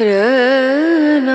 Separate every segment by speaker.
Speaker 1: रण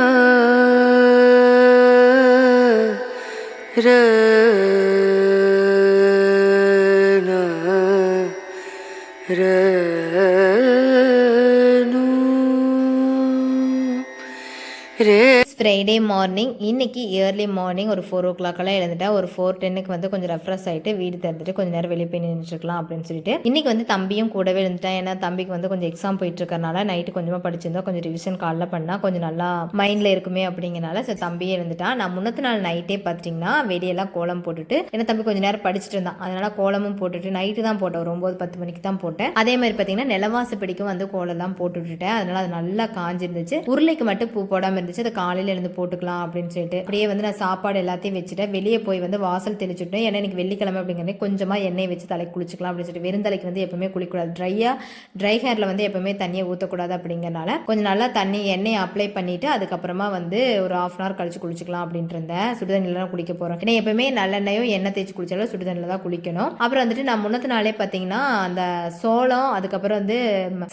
Speaker 2: Friday morning இன்னைக்கு early morning ஒரு four ஓ கிளாக்கெல்லாம் எழுந்துட்டா ஒரு ஃபோர் டென்னுக்கு வந்து கொஞ்சம் ரெஃப்ரெஷ் ஆகிட்டு வீடு திறந்துட்டு கொஞ்சம் நேரம் வெளியே போய் நின்றுட்டுருக்கலாம் அப்படின்னு சொல்லிட்டு. இன்னைக்கு வந்து தம்பியும் கூடவே எழுந்துட்டேன் ஏன்னா தம்பிக்கு வந்து கொஞ்சம் எக்ஸாம் போயிட்டு இருக்கறனால நைட்டு கொஞ்சமாக படிச்சிருந்தா கொஞ்சம் ரிவிஷன் காலைல பண்ணால் கொஞ்சம் நல்லா மைண்டில் இருக்குமே அப்படிங்கனால சரி தம்பியே எழுந்துட்டான் நான் முன்னத்து நாள் நைட்டே பார்த்தீங்கன்னா வெளியெல்லாம் கோலம் போட்டுட்டு ஏன்னா தம்பி கொஞ்சம் நேரம் படிச்சுட்டு இருந்தான். அதனால கோலமும் போட்டுட்டு நைட்டு தான் போட்டேன். ஒரு ஒம்பது பத்து மணிக்கு தான் போட்டேன். அதே மாதிரி பார்த்தீங்கன்னா நிலவாசு பிடிக்கும் வந்து கோலம்லாம் போட்டு விட்டுட்டேன். அதனால அது நல்லா காஞ்சிருந்துச்சு. உருளைக்கு மட்டும் பூ போடாமல் இருந்துச்சு. அதை காலையில் எழுந்து போட்டுக்கலாம் அப்படின்னு சொல்லிட்டு அப்படியே வந்து நான் சாப்பாடு எல்லாத்தையும் வச்சுட்டேன். வெளியே போய் வந்து வாசல் தெளிச்சுட்டேன். ஏன்னா எனக்கு வெள்ளிக்கிழமை அப்படிங்கிறது கொஞ்சமாக எண்ணெய் வச்சு தலைக்கு குளிச்சுக்கலாம் அப்படின்னு சொல்லிட்டு வெறுந்தலைக்கு வந்து எப்பவுமே குளிக்கக்கூடாது. ட்ரையாக ட்ரை ஹேரில் வந்து எப்பவுமே தண்ணியை ஊற்றக்கூடாது அப்படிங்கிறனால கொஞ்சம் நல்லா தண்ணி எண்ணெய் அப்ளை பண்ணிவிட்டு அதுக்கப்புறமா வந்து ஒரு ஆஃப் அன் ஹவர் கழிச்சு குளிச்சுக்கலாம் அப்படின்ட்டு இருந்தேன். சுடுதண்ணில தான் குளிக்க போகிறோம் ஏன்னா எப்பவுமே நல்லெண்ணையும் எண்ணெய் தேய்ச்சி குளிச்சாலும் சுடுதண்ணில தான் குளிக்கணும். அப்புறம் வந்துட்டு நான் முன்னத்து நாளே பார்த்தீங்கன்னா அந்த சோளம் அதுக்கப்புறம் வந்து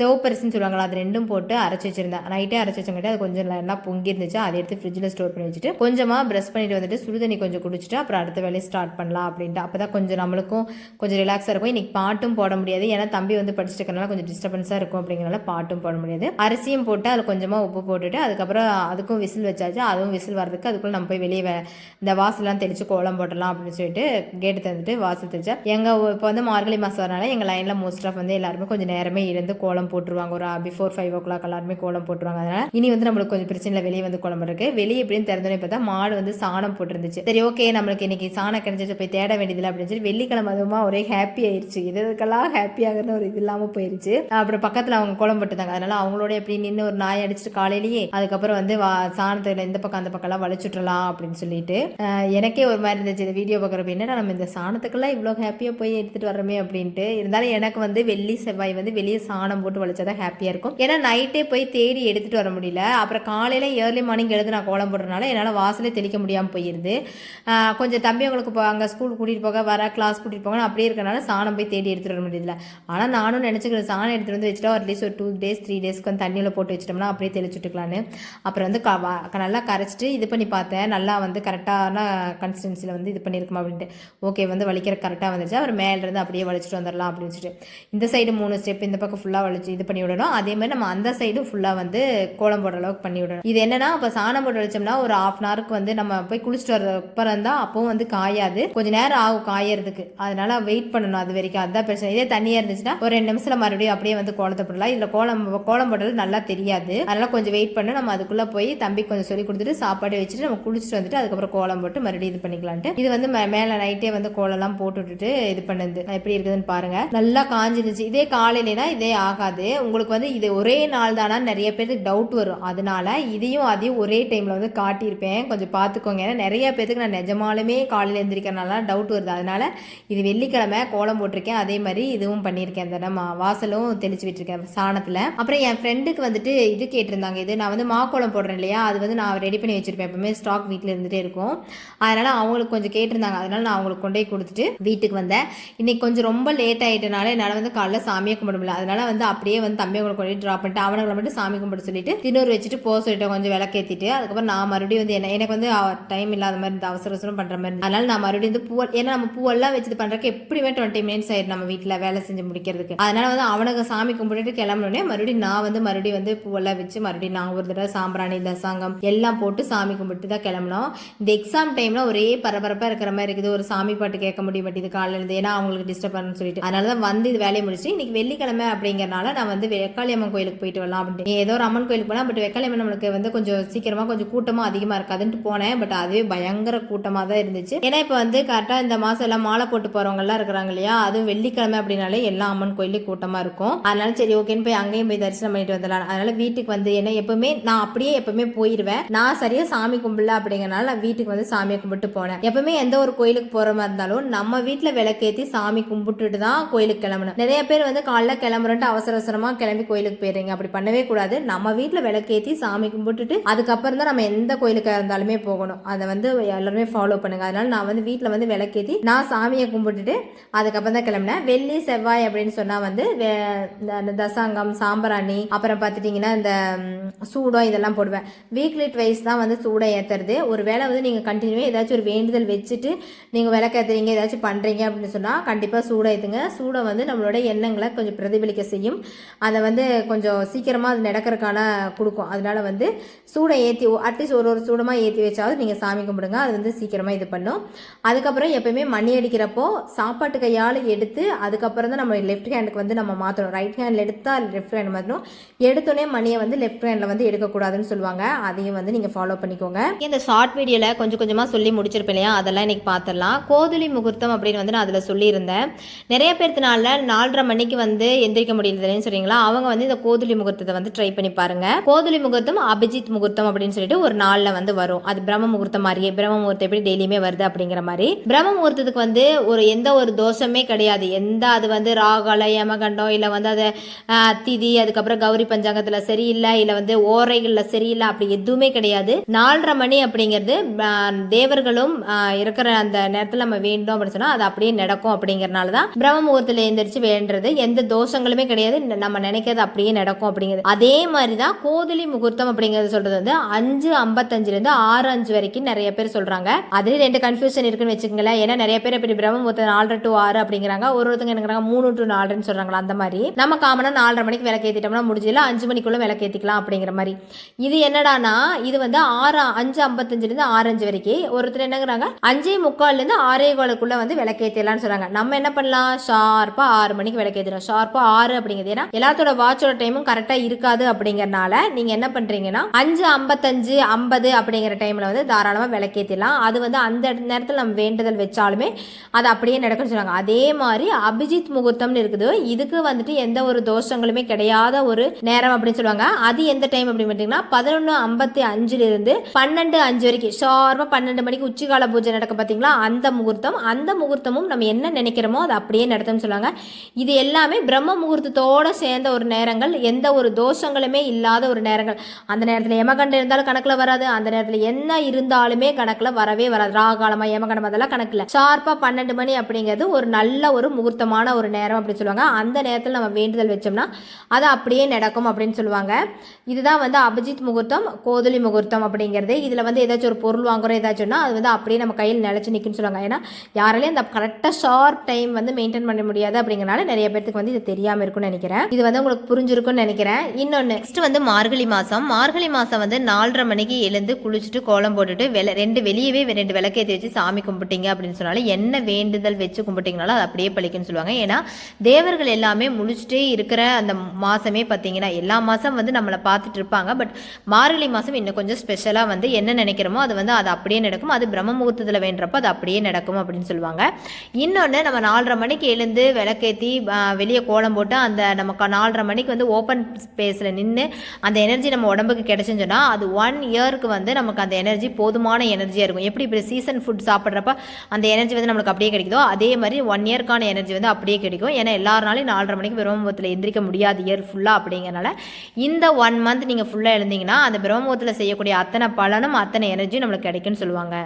Speaker 2: செவப்பரிசின்னு சொல்லுவாங்களா அது ரெண்டும் போட்டு அரைச்சி வச்சிருந்தேன். நைட்டே அரைச்சி வச்சங்காட்டி அது கொஞ்சம் நல்லா பொங்கி இருந்துச்சு அதை எடுத்து ஃப்ரிட்ஜில் ஸ்டோர் பண்ணி வச்சுட்டு கொஞ்சமாக ப்ரெஷ் பண்ணிட்டு வந்துட்டு சுடுதண்ணி கொஞ்சம் குடிச்சிட்டு அப்புறம் அடுத்த வேலையை ஸ்டார்ட் பண்ணலாம் அப்படின்ட்டு. அப்போ தான் கொஞ்சம் நம்மளுக்கும் கொஞ்சம் ரிலாக்ஸாக இருக்கும். இன்றைக்கி பாட்டும் போட முடியாது. ஏன்னா தம்பி வந்து படிச்சுட்டு இருக்கறனால கொஞ்சம் டிஸ்டர்பன்ஸாக இருக்கும் அப்படிங்கிறனால பாட்டும் போட முடியாது. அரிசியும் போட்டு அதில் கொஞ்சமாக உப்பு போட்டுட்டு அதுக்கப்புறம் அதுக்கும் விசில் வச்சாச்சு. அதுவும் விசில் வரதுக்கு அதுக்குள்ளே நம்ம போய் வெளியே இந்த வாசலாம் தெளித்து கோலம் போடலாம் அப்படின்னு சொல்லிட்டு கேட்டு தந்துட்டு வாசல் தெளிச்சா எங்கள் இப்போ வந்து மார்கழி மாதம் வரனால எங்கள் லைனில் மோஸ்ட் ஆஃப் வந்து எல்லாருமே கொஞ்சம் நேரமே இருந்து கோலம் போட்டுருவாங்க. ஒரு பிஃபோர் ஃபைவ் ஓ கிளாக் எல்லாருமே கோலம் போட்டுருவாங்க. அதனால் இனி வந்து நம்மளுக்கு கொஞ்சம் பிரச்சனை இல்லை. வெளியே வந்து கோலம் இருக்கு. வெளியே எப்படின்னு திறந்தோடனே பார்த்தா மாடு வந்து சாணம் போட்டிருந்துச்சு. சரி ஓகே நம்மளுக்கு இன்னைக்கு சாணம் கிடைச்சிச்சு போய் தேட வேண்டியதில்லை அப்படின்னு சொல்லி வெள்ளிக்கிழமை அதுவுமா ஒரே ஹாப்பி ஆயிருச்சு. இதுக்கெல்லாம் ஹாப்பி ஆகுன்னு ஒரு இது இல்லாமல் போயிருச்சு. அப்புறம் பக்கத்தில் அவங்க குழம்பு போட்டுருந்தாங்க. அதனால அவங்களோட எப்படி நின்று ஒரு நாய் அடிச்சிட்டு காலையிலேயே அதுக்கப்புறம் வந்து வா சாணத்தில் இந்த பக்கம் அந்த பக்கம்லாம் வளைச்சுட்டுலாம் அப்படின்னு சொல்லிட்டு எனக்கே ஒரு மாதிரி இருந்துச்சு இந்த வீடியோ பார்க்குறப்ப. என்னடா நம்ம இந்த சாணத்துக்கெல்லாம் இவ்வளோ ஹாப்பியாக போய் எடுத்துகிட்டு வரோமே அப்படின்ட்டு. இருந்தாலும் எனக்கு வந்து வெள்ளி செவ்வாய் வந்து வெளியே சாணம் போட்டு வலிச்சாதான் ஹாப்பியாக இருக்கும். ஏன்னா நைட்டே போய் தேடி எடுத்துகிட்டு வர முடியல. அப்புறம் காலையில் ஏர்லி மார்னிங் எழுந்து நான் கோலம் போடுறதுனால என்னால் வாசலே தெளிக்க முடியாமல் போயிருது. கொஞ்சம் தம்பி அவங்களுக்கு இப்போ அங்கே ஸ்கூல் கூட்டிகிட்டு போக வர கிளாஸ் கூட்டிகிட்டு போக அப்படியே இருக்கனால சாணம் போய் தேடி எடுத்துகிட்டு வர முடியல. ஆனால் நானும் நினச்சிக்கிறேன் சாணம் எடுத்துகிட்டு வந்து வச்சுட்டா அட்லீஸ்ட் ஒரு டூ டேஸ் த்ரீ டேஸ்க்கு வந்து தண்ணியில் போட்டு வச்சிட்டோம்னா அப்படியே தெளிச்சுட்டுக்கலான்னு அப்புறம் வந்து க நல்லா கரைச்சிட்டு இது பண்ணி பார்த்தேன். நல்லா வந்து கரெக்டான கன்சிஸ்டன்சியில் வந்து இது பண்ணியிருக்குமா அப்படின்ட்டு. ஓகே வந்து வலிக்கிற கரெக்டாக வந்துச்சு அவர் மேலேருந்து அப்படியே வலிச்சிட்டு வந்துடலாம் அப்படின்னு சொல்லிட்டு. இந்த சைடு மூணு ஸ்டெப் இந்த பக்கம் ஃபுல்லாக வலிச்சு இது பண்ணி விடணும். அதே மாதிரி நம்ம அந்த சைடும் ஃபுல்லாக வந்து கோலம் போடுற அளவுக்கு பண்ணி விடணும். இது என்னன்னா இப்போ சாணம் போட்டு வச்சோம்னா ஒரு ஆஃப் அன் ஹவருக்கு வந்து நம்ம போய் குளிச்சுட்டு வர அப்புறம் தான் அப்பவும் வந்து காயாது. கொஞ்ச நேரம் ஆகும் காயறதுக்கு. அதனால வெயிட் பண்ணணும் அது வரைக்கும். அதுதான் பிரச்சனை. இதே தண்ணியாக இருந்துச்சுன்னா ஒரு ரெண்டு நிமிஷத்தில் மறுபடியும் அப்படியே வந்து கோலத்தை போடலாம் இதில் கோலம் கோலம் போடுறது நல்லா தெரியாது. அதனால கொஞ்சம் வெயிட் பண்ணி. நம்ம அதுக்குள்ளே போய் தம்பி கொஞ்சம் சொல்லி கொடுத்துட்டு சாப்பாடு வச்சுட்டு நம்ம குளிச்சுட்டு வந்துட்டு அதுக்கப்புறம் கோலம் போட்டு மறுபடியும் இது பண்ணிக்கலான்ட்டு. இது வந்து மே- மேலே நைட்டே வந்து கோலம்லாம் போட்டு விட்டுட்டு இது பண்ணுது. எப்படி இருக்குதுன்னு பாருங்க. நல்லா காஞ்சிருந்துச்சு இதே காலையிலனா இதே ஆகாது. உங்களுக்கு வந்து இது ஒரே நாள் தானா நிறைய பேருக்கு டவுட் வரும். அதனால இதையும் அதையும் ஒரே டைமில் வந்து காட்டியிருப்பேன். கொஞ்சம் பார்த்துக்கோங்க ஏன்னா நிறைய பேத்துக்கு நான் நிஜமாலுமே காலையில் எழுந்திரிக்கிறனால டவுட் வருது. அதனால இது வெள்ளிக்கிழமை கோலம் போட்டிருக்கேன். அதே மாதிரி இதுவும் பண்ணியிருக்கேன். அந்த நம்ம வாசலும் தெளிச்சு விட்டுருக்கேன் சாணத்தில். அப்புறம் என் ஃப்ரெண்டுக்கு வந்துட்டு இது கேட்டிருந்தாங்க. இது நான் வந்து மாக்கோலம் போடுறேன் இல்லையா? அது வந்து நான் ரெடி பண்ணி வச்சுருப்பேன். எப்பவுமே ஸ்டாக் வீட்டில் இருந்துகிட்டே இருக்கும். அதனால் அவங்களுக்கு கொஞ்சம் கேட்டிருந்தாங்க. அதனால் நான் அவங்களுக்கு கொண்டு போய் கொடுத்துட்டு வீட்டுக்கு வந்தேன். இன்னைக்கு கொஞ்சம் ரொம்ப லேட் ஆகிட்டனால என்னால் வந்து காலைல சாமியை கும்பிட முடியல. அதனால் வந்து அப்படியே வந்து தம்பி அவங்களை கொண்டு ட்ராப் பண்ணிட்டு அவனுங்களை மட்டும் சாமி கும்பிட சொல்லிட்டு தின்னூர் வச்சுட்டு போக சொல்லிட்டு கொஞ்சம் விளக்கேற்றிட்டு அதுக்கப்புறம் நான் மறுபடியும் வந்து என்ன எனக்கு வந்து டைம் இல்லாத மாதிரி இந்த அவசர அவசரம் பண்ணுற மாதிரி அதனால நான் மறுபடியும் வந்து பூவல் ஏன்னா நம்ம பூவெல்லாம் வச்சு இது பண்ணுறதுக்கு எப்படியுமே டுவெண்ட்டி மினிட்ஸ் ஆயிடும் நம்ம வீட்டில் வேலை செஞ்சு முடிக்கிறதுக்கு. அதனால வந்து அவனுக்கு சாமி கும்பிட்டுட்டு கிளம்புனோடனே மறுபடியும் நான் வந்து மறுபடியும் வந்து பூவெல்லாம் வச்சு மறுபடியும் நான் ஒரு தடவை சாம்பிராணி தசாங்கம் எல்லாம் போட்டு சாமி கும்பிட்டு தான் கிளம்புனோம். இந்த எக்ஸாம் டைம்ல ஒரே பரபரப்பாக இருக்கிற மாதிரி இருக்குது. ஒரு சாமி பாட்டு கேட்க முடிய மாட்டேது காலையில் இருந்து. ஏன்னா அவங்களுக்கு டிஸ்டர்ப் பண்ணு சொல்லிட்டு. அதனால தான் வந்து இது வேலையை முடிச்சு இன்னைக்கு வெள்ளிக்கிழமை அப்படிங்கிறனால நான் வந்து வெக்காளியம்மன் கோயிலுக்கு போயிட்டு வரலாம் அப்படின்ட்டு. ஏதோ ஒரு அம்மன் கோயிலுக்கு போனால் பட் வெக்காளியம்மன் நம்மளுக்கு வந்து கொஞ்சம் சீக்கிரமா கொஞ்சம் கூட்டமா அதிகமா இருக்காதுன்ட்டு போனேன். பட் அதுவே பயங்கர கூட்டமா தான் இருந்துச்சு. ஏன்னா இப்போ வந்து கரெக்டாக இந்த மாசம் எல்லாம் மாலை போட்டு போறவங்க எல்லாம் இருக்கிறாங்க இல்லையா? அதுவும் வெள்ளிக்கிழமை அப்படின்னாலே எல்லா அம்மன் கோயிலையும் கூட்டமா இருக்கும். அதனால சரி ஓகேன்னு போய் அங்கேயும் போய் தரிசனம் பண்ணிட்டு வந்துடலாம். அதனால வீட்டுக்கு வந்து என்ன எப்பவுமே நான் அப்படியே எப்பவுமே போயிடுவேன் நான் சரியா சாமி கும்பிடல அப்படிங்கறனால நான் வீட்டுக்கு வந்து சாமியை கும்பிட்டு போனேன். எப்பவுமே எந்த ஒரு கோயிலுக்கு போற மாதிரி இருந்தாலும் நம்ம வீட்டுல விளக்கேத்தி சாமி கும்பிட்டுட்டு தான் கோயிலுக்கு கிளம்பணும். நிறைய பேர் வந்து காலைல கிளம்புறன்ட்டு அவசர அவசரமா கிளம்பி கோயிலுக்கு போயிடுறீங்க. அப்படி பண்ணவே கூடாது. நம்ம வீட்டுல விளக்கேத்தி சாமி கும்பிட்டுட்டு கும்பிட்டுட்டு அதுக்கப்புறம் தான் நம்ம எந்த கோயிலுக்கு இருந்தாலுமே போகணும். அதை வந்து எல்லாருமே ஃபாலோ பண்ணுங்க. அதனால நான் வந்து வீட்டில் வந்து விளக்கேற்றி நான் சாமியை கும்பிட்டுட்டு அதுக்கப்புறம் தான் கிளம்பினேன். வெள்ளி செவ்வாய் அப்படின்னு சொன்னால் வந்து வே- இந்த தசாங்கம் சாம்பராணி அப்புறம் பார்த்துட்டிங்கன்னா இந்த சூடம் இதெல்லாம் போடுவேன். வீக்லி ட்வைஸ் தான் வந்து சூடம் ஏற்றுறது ஒரு வேளை வந்து நீங்கள் கண்டினியூ ஏதாச்சும் ஒரு வேண்டுதல் வச்சுட்டு நீங்கள் விளக்கேற்றுறீங்க ஏதாச்சும் பண்ணுறீங்க அப்படின்னு சொன்னால் கண்டிப்பாக சூடம் ஏற்றுங்க சூடம் வந்து நம்மளோட எண்ணங்களை கொஞ்சம் பிரதிபலிக்க செய்யும். அதை வந்து கொஞ்சம் சீக்கிரமாக அது நடக்கிறதுக்கான கொடுக்கும். அதனால வந்து சூடை ஏற்றி அட்லீஸ்ட் ஒரு ஒரு சூடமாக ஏற்றி வச்சாவது நீங்கள் சாமி கும்பிடுங்க. அது வந்து சீக்கிரமாக இது பண்ணும். அதுக்கப்புறம் எப்பயுமே மணி அடிக்கிறப்போ சாப்பாட்டு கையால் எடுத்து அதுக்கப்புறம் தான் நம்ம லெஃப்ட் ஹேண்டுக்கு வந்து நம்ம மாற்றணும் ரைட் ஹேண்டில் எடுத்தால் லெஃப்ட் ஹேண்ட் மாற்றணும் எடுத்தோடனே மணியை வந்து லெஃப்ட் ஹேண்டில் வந்து எடுக்கக்கூடாதுன்னு சொல்லுவாங்க. அதையும் வந்து நீங்கள் ஃபாலோ பண்ணிக்கோங்க. இந்த ஷார்ட் வீடியோவில் கொஞ்சம் கொஞ்சமாக சொல்லி முடிச்சிருப்பேன் இல்லையா? அதெல்லாம் இன்றைக்கி பார்த்துடலாம் கோதுளி முகூர்த்தம் அப்படின்னு வந்து நான் அதில் சொல்லியிருந்தேன். நிறைய பேர்த்தினால நாலரை மணிக்கு வந்து எந்திரிக்க முடியலன்னு சொல்கிறீங்களா அவங்க வந்து இந்த கோதுளி முகூர்த்தத்தை வந்து ட்ரை பண்ணி பாருங்கள் கோதுளி முகூர்த்தம் அபிஜி அபிஜித் முகூர்த்தம் அப்படின்னு சொல்லிட்டு ஒரு நாளில் வந்து வரும். அது பிரம்ம முகூர்த்தம் மாதிரியே. பிரம்ம முகூர்த்தம் எப்படி டெய்லியுமே வருது அப்படிங்கிற மாதிரி. பிரம்ம முகூர்த்தத்துக்கு வந்து ஒரு எந்த ஒரு தோஷமே கிடையாது. எந்த அது வந்து ராகல யமகண்டம் இல்லை வந்து அது திதி அதுக்கப்புறம் கௌரி பஞ்சாங்கத்தில் சரியில்லை இல்லை வந்து ஓரைகளில் சரியில்லை அப்படி எதுவுமே கிடையாது. நாலரை மணி அப்படிங்கிறது தேவர்களும் இருக்கிற அந்த நேரத்தில் நம்ம வேண்டும் அப்படின்னு சொன்னால் அது அப்படியே நடக்கும் அப்படிங்கறனால தான் பிரம்ம முகூர்த்தத்தில் எந்திரிச்சு வேண்டுறது. எந்த தோஷங்களுமே கிடையாது. நம்ம நினைக்கிறது அப்படியே நடக்கும் அப்படிங்கிறது. அதே மாதிரி தான் கோதலி முகூர்த்தம் அப்படிங்கிறது சொல்றது வந்து அஞ்சு ஐம்பத்தஞ்சுலேருந்து ஆறு அஞ்சு வரைக்கும் நிறைய பேர் சொல்றாங்க. அதுலேயும் ரெண்டு கன்ஃபியூஷன் இருக்குன்னு வச்சுக்கோங்களேன். ஏன்னா நிறைய பேர் இப்படி பிரம்ம ஒருத்தர் நாலரை டு ஆறு அப்படிங்கிறாங்க. ஒரு ஒருத்தங்க என்னங்கிறாங்க மூணு டு நாலுன்னு சொல்றாங்களா? அந்த மாதிரி. நம்ம காமனாக நாலரை மணிக்கு விளக்கு ஏற்றிட்டோம்னா முடிஞ்சதில்ல அஞ்சு மணிக்குள்ள விளக்கு ஏற்றிக்கலாம் அப்படிங்கிற மாதிரி. இது என்னடானா இது வந்து ஆறு அஞ்சு ஐம்பத்தஞ்சுலேருந்து ஆறு அஞ்சு வரைக்கும் ஒருத்தர் என்னங்கிறாங்க அஞ்சே முக்கால்லேருந்து ஆறே கோலுக்குள்ள வந்து விளக்கேற்றலாம்னு சொல்றாங்க. நம்ம என்ன பண்ணலாம்? ஷார்ப்பா ஆறு மணிக்கு விளக்கேற்றலாம் ஷார்ப்பா ஆறு அப்படிங்கிறது. ஏன்னா எல்லாத்தோட வாட்சோட டைமும் கரெக்டாக இருக்காது அப்படிங்கறனால நீங்க என்ன பண்றீங்கன்னா அஞ்சு ஐம்பத்தஞ்சு ஐம்பது அப்படிங்கிற டைமில் வந்து தாராளமாக விளக்கேற்றிடலாம் அது வந்து அந்த நேரத்தில் நம்ம வேண்டுதல் வச்சாலுமே அது அப்படியே நடக்கும்னு சொல்லுவாங்க. அதே மாதிரி அபிஜித் முகூர்த்தம்னு இருக்குது. இதுக்கு வந்துட்டு எந்த ஒரு தோஷங்களுமே கிடையாத ஒரு நேரம் அப்படின்னு சொல்லுவாங்க. அது எந்த டைம் அப்படின்னு பார்த்தீங்கன்னா பதினொன்று ஐம்பத்தி அஞ்சுலேருந்து பன்னெண்டு அஞ்சு வரைக்கும். ஷார்ப்பாக பன்னெண்டு மணிக்கு உச்சிகால பூஜை நடக்க பார்த்தீங்களா அந்த முகூர்த்தம். அந்த முகூர்த்தமும் நம்ம என்ன நினைக்கிறோமோ அது அப்படியே நடத்தும்னு சொல்லுவாங்க. இது எல்லாமே பிரம்ம முகூர்த்தத்தோடு சேர்ந்த ஒரு நேரங்கள். எந்த ஒரு தோஷங்களுமே இல்லாத ஒரு நேரங்கள். அந்த நேரத்தில் யமகண்டம் இருந்தாலும் கணக்கில் வராது. அந்த நேரத்தில் என்ன இருந்தாலுமே கணக்கில் வரவே வராது. ராகாலமா யமகண்டம் அதெல்லாம் கணக்கில். ஷார்ப்பாக பன்னெண்டு மணி அப்படிங்கிறது ஒரு நல்ல ஒரு முகூர்த்தமான ஒரு நேரம் அப்படின்னு சொல்லுவாங்க. அந்த நேரத்தில் நம்ம வேண்டுதல் வச்சோம்னா அது அப்படியே நடக்கும் அப்படின்னு சொல்லுவாங்க. இதுதான் வந்து அபிஜித் முகூர்த்தம் கோதுளி முகூர்த்தம் அப்படிங்கிறது. இதில் வந்து ஏதாச்சும் ஒரு பொருள் வாங்குறோம் ஏதாச்சும்னா அது வந்து அப்படியே நம்ம கையில் நிலச்சி நிற்குன்னு சொல்லுவாங்க. ஏன்னா யாராலையும் அந்த கரெக்டாக ஷார்ப் டைம் வந்து மெயின்டைன் பண்ண முடியாது அப்படிங்கிறனால நிறைய பேருக்கு வந்து இது தெரியாமல் இருக்கும்னு நினைக்கிறேன். இது வந்து உங்களுக்கு புரிஞ்சிருக்கும்னு நினைக்கிறேன். இன்னொன்று நெக்ஸ்ட் வந்து மார்கழி மாதம் மார்கழி மாதம் மாதம் வந்து நாலரை மணிக்கு எழுந்து குளிச்சுட்டு கோலம் போட்டுட்டு வெள ரெண்டு வெளியவே ரெண்டு விளக்கேற்றி வச்சு சாமி கும்பிட்டீங்க அப்படின்னு சொன்னாலும் என்ன வேண்டுதல் வச்சு கும்பிட்டீங்கனாலும் அது அப்படியே பழிக்குன்னு சொல்லுவாங்க. ஏன்னா தேவர்கள் எல்லாமே முழிச்சிட்டே இருக்கிற அந்த மாதமே பார்த்தீங்கன்னா எல்லா மாதம் வந்து நம்மளை பார்த்துட்டு இருப்பாங்க. பட் மார்கழி மாதம் இன்னும் கொஞ்சம் ஸ்பெஷலாக வந்து என்ன நினைக்கிறோமோ அது வந்து அது அப்படியே நடக்கும். அது பிரம்ம முகூர்த்தத்தில் வேண்டுறப்போ அது அப்படியே நடக்கும் அப்படின்னு சொல்லுவாங்க. இன்னொன்று நம்ம நாலரை மணிக்கு எழுந்து விளக்கேற்றி வெளியே கோலம் போட்டு அந்த நமக்கு நாலரை மணிக்கு வந்து ஓப்பன் ஸ்பேஸில் நின்று அந்த எனர்ஜி நம்ம உடம்புக்கு கிடைச்சி சொன்னா அது ஒன் இயருக்கு வந்து நமக்கு அந்த எனர்ஜி போதுமான எனர்ஜியாக இருக்கும். எப்படி இப்போ சீசன் ஃபுட் சாப்பிட்றப்ப அந்த எனர்ஜி வந்து நம்மளுக்கு அப்படியே கிடைக்குதோ அதே மாதிரி ஒன் இயர்க்கான எனர்ஜி வந்து அப்படியே கிடைக்கும். ஏன்னா எல்லாருனாலும் நாலரை மணிக்கு பிரம்மபுரத்தில் எந்திரிக்க முடியாது இயர் ஃபுல்லாக அப்படிங்கிறனால இந்த ஒன் மந்த் நீங்கள் ஃபுல்லாக எழுந்தீங்கன்னா அந்த பிரம்மபுரத்தில் செய்யக்கூடிய அத்தனை பலனும் அத்தனை எனர்ஜியும் நம்மளுக்கு கிடைக்கும்னு சொல்லுவாங்க.